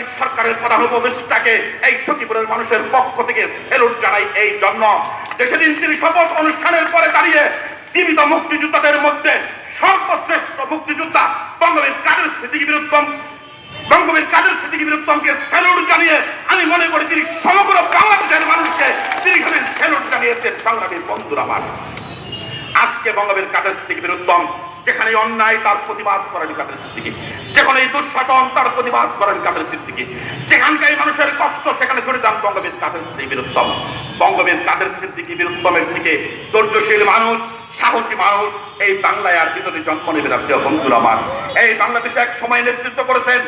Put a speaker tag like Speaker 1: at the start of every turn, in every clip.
Speaker 1: অন্তর্বর্তীকালীন সরকারের প্রধান উপদেষ্টাকে এই সখীপুরের মানুষের পক্ষ থেকে ফেরত জানাই এই জন্য। সেদিন তিনি শপথ অনুষ্ঠানের পরে দাঁড়িয়ে জীবিত মুক্তিযোদ্ধাদের মধ্যে সর্বশ্রেষ্ঠ মুক্তিযোদ্ধা বঙ্গবীর কাদের স্মৃতিকে বিরুদ্ধম বঙ্গবীর কাদের স্মৃতিকে বিরুদ্ধমকে স্যালুট জানিয়ে আমি মনে করি তিনি সমগ্র বাংলাদেশের মানুষকে তিনি স্যালুট জানিয়েছেন সংগ্রামী বন্ধুরা আজকে বঙ্গবীর কাদের স্মৃতিকে বিরুদ্ধম যেখানে অন্যায় তার প্রতিবাদ করেন কাদের সিদ্দিকি। যেখানে এই দুঃশাসন তার প্রতিবাদ করেন কাদের সিদ্দিকি। যেখানকার মানুষের কষ্ট, সেখানে ছড়ে যান বঙ্গবীর কাদের সিদ্দিকি বিরুদ্ধম বঙ্গবীর কাদের সিদ্দিকি বিরুদ্ধমের থেকে ধৈর্যশীল মানুষ, সাহসী মানুষ, এই বাংলায় আর দ্বিতীয় জন্ম নেবে না প্রিয় বন্ধুরা আমার। এই বাংলাদেশে এক সময় নেতৃত্ব করেছেন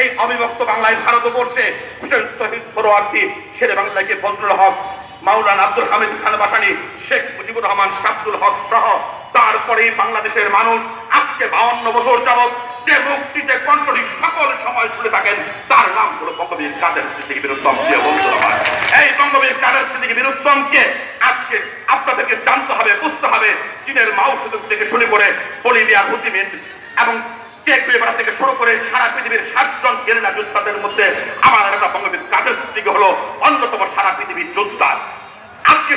Speaker 1: এই অবিভক্ত বাংলায় ভারতবর্ষে। হুসেন শহীদ সরোয়ার্দী শেরে বাংলাকে ফজলুল হক, মাওলানা আব্দুল হামিদ খান বাসানি শেখ মুজিবুর রহমান শামসুল হক সহ তারপরে বাংলাদেশের মানুষ আজকে বাউন্ন বছর যাবৎ যে মুক্তিতে কণ্ঠটি সকল সময় শুনে থাকেন, তার নাম হলো বঙ্গবীর কাদের স্মৃতিকে বিরুদ্ধম। প্রিয় বন্ধুরা এই বঙ্গবীর কাদের স্মৃতিকে বিরুদ্ধমকে আজকে আপনাদেরকে জানতে হবে, বুঝতে হবে, চীনের মাও সুযোগ থেকে শুরু করে বলিভিয়া হুতিমিন এবং চেক পেপার থেকে শুরু করে সারা পৃথিবীর সাতজন গেরিলা যোদ্ধাদের মধ্যে আমার নেতা বঙ্গবীর কাদের স্মৃতিকে হলো অন্যতম সারা পৃথিবীর যোদ্ধা।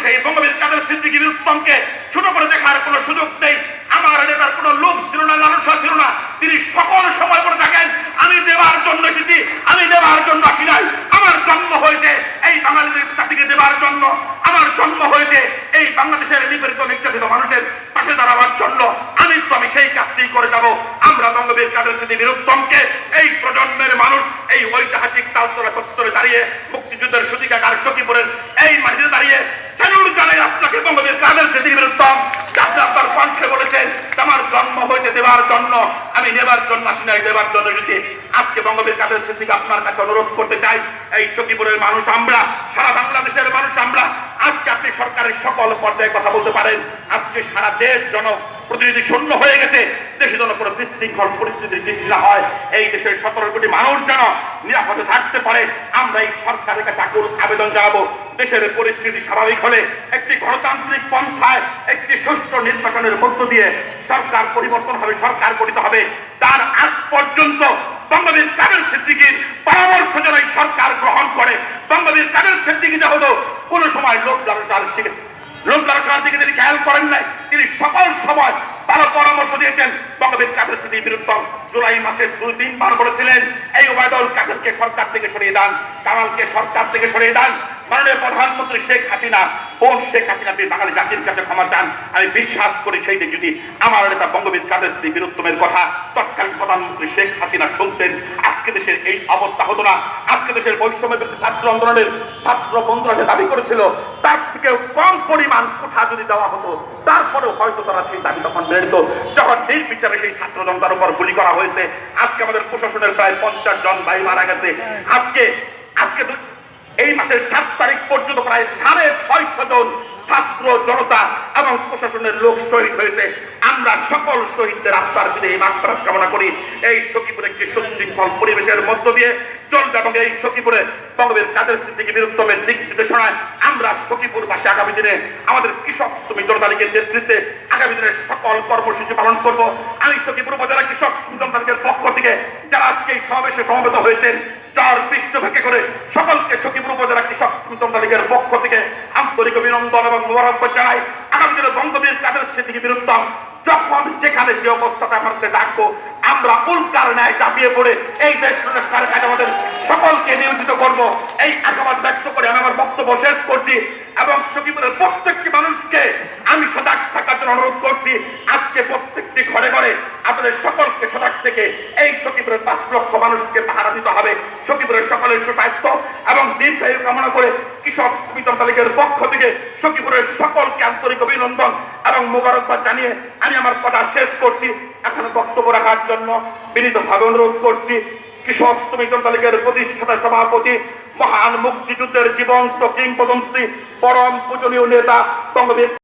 Speaker 1: সেই বঙ্গবীর কাদের সিদ্দিকী বিরুদ্ধমকে ছোট করে দেখার কোনো সুযোগ নেই। আমার নেতার কোনো লোক ছিল না, লালসা ছিল না। তিনি সকল সময় করে থাকেন, আমি দেবার জন্য এসেছি, আমি দেবার জন্য আসি নাই। আমার জন্ম হয়েছে এই বাঙালিদের জাতিকে দেবার জন্য। আমার জন্ম হয়েছে এই বাংলাদেশের নিপীড়িত, নির্যাতিত মানুষের পাশে দাঁড়াবার জন্য। আমি তো, আমি সেই কাজটি করে যাব। আমরা বঙ্গবীর কাদের স্মৃতি বিরুদ্ধমকে এই প্রজন্মের মানুষ এই ঐতিহাসিক তালতলা চত্বরে দাঁড়িয়ে মুক্তিযুদ্ধের সুতিকাগার সখীপুরের এই মাটিতে দাঁড়িয়ে স্যালুট জানাই আপনাকে বঙ্গবীর কাদের যাতে আপনার কণ্ঠে বলেছেন যে আমার জন্ম হইতে দেবার জন্য। আমি নেবার জন্য আসি নাই, দেবার জন্য এসেছি। আজকে বঙ্গবীর কাদের স্মৃতিকে আপনার কাছে অনুরোধ করতে চাই, এই সখীপুরের মানুষ আমরা, সারা বাংলাদেশের মানুষ আমরা, আজকে আপনি সরকারের সকল পর্যায়ে কথা বলতে পারেন। আজকে সারা দেশ জন প্রতিনিধি শূন্য হয়ে গেছে। দেশে যেন কোনো বিশৃঙ্খল পরিস্থিতির সৃষ্টি হয়। এই দেশের সতেরো কোটি মানুষ যেন নিরাপদে থাকতে পারে, আমরা এই সরকারের কাছে আকুল আবেদন জানাব। দেশের পরিস্থিতি স্বাভাবিক হলে একটি গণতান্ত্রিক পন্থায় একটি সুষ্ঠু নির্বাচনের মধ্য দিয়ে সরকার পরিবর্তন হবে, সরকার গঠিত হবে। তার আজ পর্যন্ত বঙ্গবীর কাদের সিদ্দিকির পরামর্শ যেন সরকার গ্রহণ করে। বঙ্গবীর কাদের সিদ্দিকি যা হলো, কোনো সময় লোক জনতার শিখেছে লোক জনতার দিকে তিনি খেয়াল করেন নাই। তিনি সকল সময় তারা পরামর্শ দিয়েছেন, বঙ্গবীর কাদের স্মৃতির বিরুদ্ধে জুলাই মাসের দুই দিন বার করেছিলেন এই ওবায়দুল কাদেরকে সরকার থেকে সরিয়ে দেন কামালকে সরকার থেকে সরিয়ে দেন মাননীয় প্রধানমন্ত্রী শেখ হাসিনা কোন শেখ হাসিনা, আপনি বাঙালি জাতির কাছে ক্ষমা চান। আমি বিশ্বাস করি সেই দিন যদি আমার নেতা বঙ্গবীর কাদের স্মৃতি বীরুত্তমের কথা তৎকালীন প্রধানমন্ত্রী শেখ হাসিনা শুনতেন, আজকে দেশের এই অবস্থা হতো না। আজকে দেশের বৈষম্য ছাত্র আন্দোলনের ছাত্র বন্ধুরা যে দাবি করেছিল, তার থেকে কম পরিমাণ কোঠা যদি দেওয়া হতো, তারপরেও হয়তো তারা সেই দাবি তখন মেনে নিত। যখন নির্বিচারে সেই ছাত্র জনতার উপর গুলি করা হয়েছে, আজকে আমাদের প্রশাসনের প্রায় পঞ্চাশ জন ভাই মারা গেছে। আজকে আজকে এই মাসের সাত তারিখ পর্যন্ত প্রায় সাড়ে ছয়শো জন ছাত্র জনতা এবং প্রশাসনের লোক শহীদ হয়েছে। আমরা সকল শহীদদের আত্মার বিধে এই মাত্রা কামনা করি। এই সখীপুরে একটি সুশৃঙ্খল পরিবেশের মধ্য দিয়ে চলবে এবং এই সখীপুরে বঙ্গবীর কাদের স্মৃতিকে বিরুদ্ধমের দিক নির্দেশনায় আমরা সখীপুর বাসে আগামী দিনে আমাদের কৃষক তুমি জনতা লীগের নেতৃত্বে আগামী দিনে সকল কর্মসূচি পালন করব। আমি সখীপুর উপজেলা কৃষক জনতা লীগের পক্ষ থেকে যারা আজকে এই সমাবেশে সমবেত হয়েছেন, চার পৃষ্ঠ থেকে করে সকলকে সখীপুর উপজেলা কৃষক জনতা লীগের পক্ষ থেকে আন্তরিক অভিনন্দন এবং মোবারকবাদ জানাই। আগামী দিনে বঙ্গবীর কাদের স্মৃতিকে বিরুদ্ধম, যখন যেখানে যে অবস্থাতে আমাদের ডাকবো আমরা উল্টার ন্যায় চাপিয়ে পড়ে এই দেশ আমাদের সকলকে নিয়োজিত করব। এই আশাবাদ ব্যক্ত করে আমি আমার বক্তব্য শেষ করছি। এবং সখীপুরের প্রত্যেকটি মানুষকে আমি সজাগ থাকার জন্য অনুরোধ করছি, আজকে প্রত্যেকটি ঘরে ঘরে আপনাদের সকলকে সজাগ থেকে এই সখীপুরের পাঁচ লক্ষ মানুষকে পাহারা দিতে হবে। সখীপুরের সকলের সুস্বাস্থ্য এবং দীর্ঘায়ু কামনা করে কৃষক শ্রমিক লীগের পক্ষ থেকে সখীপুরের সকলকে আন্তরিক অভিনন্দন এবং মোবারকবাদ জানিয়ে আমি আমার কথা শেষ করছি। এখন বক্তব্য রাখার জন্য বিনীতভাবে অনুরোধ করছি। কৃষক শ্রমিক জনতা প্রতিষ্ঠাতা সভাপতি মহান মুক্তিযুদ্ধের জীবন্ত কিংবদন্তি পরম পূজনীয় নেতা বঙ্গবীর